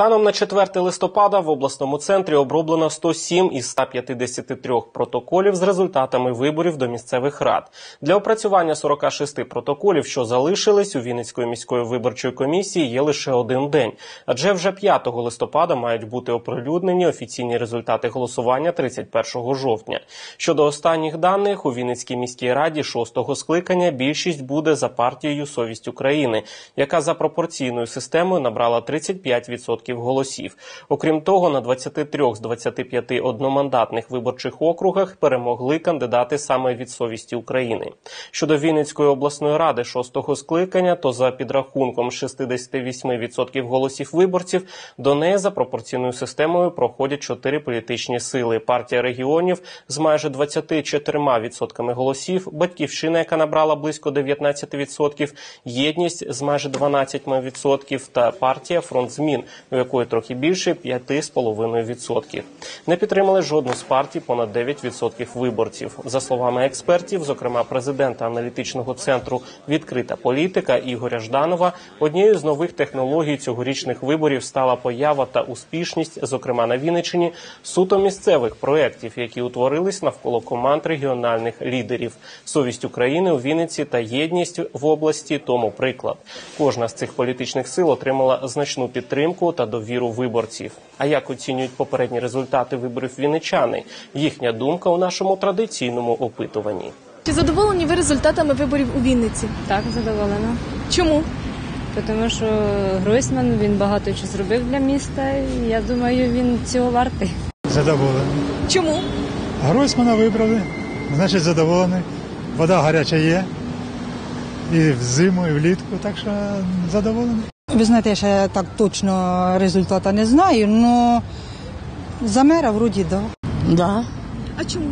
Станом на 4 листопада в обласному центрі оброблено 107 із 153 протоколів з результатами виборів до місцевих рад. Для опрацювання 46 протоколів, що залишились у Вінницької міської виборчої комісії, є лише один день. Адже вже 5 листопада мають бути оприлюднені офіційні результати голосування 31 жовтня. Щодо останніх даних, у Вінницькій міській раді 6-го скликання більшість буде за партією Совість України, яка за пропорційною системою набрала 35% голосів. Окрім того, на 23 з 25 одномандатних виборчих округах перемогли кандидати саме від совісті України. Щодо Вінницької обласної ради 6-го скликання, то за підрахунком 68% голосів виборців до неї за пропорційною системою проходять чотири політичні сили: партія регіонів з майже 24% голосів, батьківщина, яка набрала близько 19%, єдність з майже 12% та партія фронт змін, у якої трохи більше 5,5%. Не підтримали жодну з партій понад 9% виборців. За словами експертів, зокрема президента аналітичного центру Відкрита політика Ігоря Жданова, однією з нових технологій цьогорічних виборів стала поява та успішність, зокрема на Вінниччині, суто місцевих проєктів, які утворились навколо команд регіональних лідерів. Совість України у Вінниці та єдність в області тому приклад. Кожна з цих політичних сил отримала значну підтримку та довіру виборців. А як оцінюють попередні результати виборів вінничани? Їхня думка у нашому традиційному опитуванні. Чи задоволені ви результатами виборів у Вінниці? Так, задоволена. Чому? Тому що Гройсман він багато чого зробив для міста. і Я думаю, він цього вартий. Задоволений. Чому? Гройсмана вибрали, значить задоволений. Вода гаряча є. І взиму, і влітку, так що задоволений. Ви знаєте, я ще так точно результата не знаю, але за мера вроді да. Да, А чому?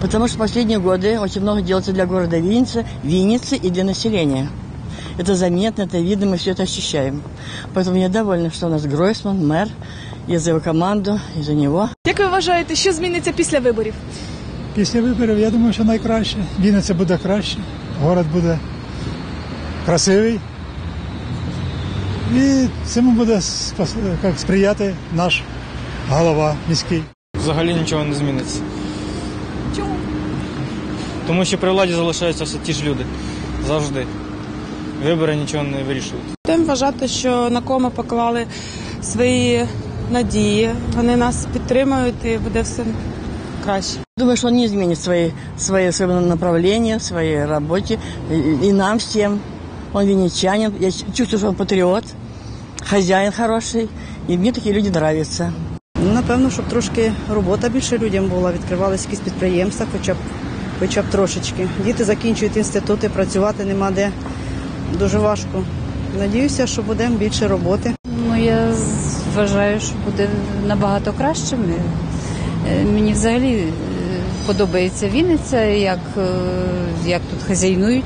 потому что в последние годы очень много делается для города Винницы, Винницы и для населения. Это заметно, это видно, мы все это ощущаем. Поэтому я довольна, что у нас Гройсман, мэр, я за его команду, и за него. Як ви вважаєте, що зміниться після виборів? Після виборів я думаю, що найкраще. Вінниця буде краще, город буде красивий. І цьому буде як сприяти наш голова міський. Взагалі нічого не зміниться. Чому? Тому що при владі залишаються все ті ж люди. Завжди. Вибори нічого не вирішують. Будемо вважати, що на кого ми поклали свої надії. Вони нас підтримують і буде все краще. Думаю, что он не изменит свои, свои, своего направления, в своей работе. И, и нам всем. Он винничанин. Я чувствую, что он патриот, хозяин хороший. И мне такие люди нравятся. Ну, Напевно, щоб трошки робота більше людям була, відкривалися якісь підприємства, хоча б, хоча б трошечки. Діти закінчують інститути, працювати нема де. Дуже важко. Надіюся, що буде більше роботи. Ну я вважаю, що буде набагато кращим. Е, Мені взагалі е, подобається Вінниця, як, е, як тут хазяйнують.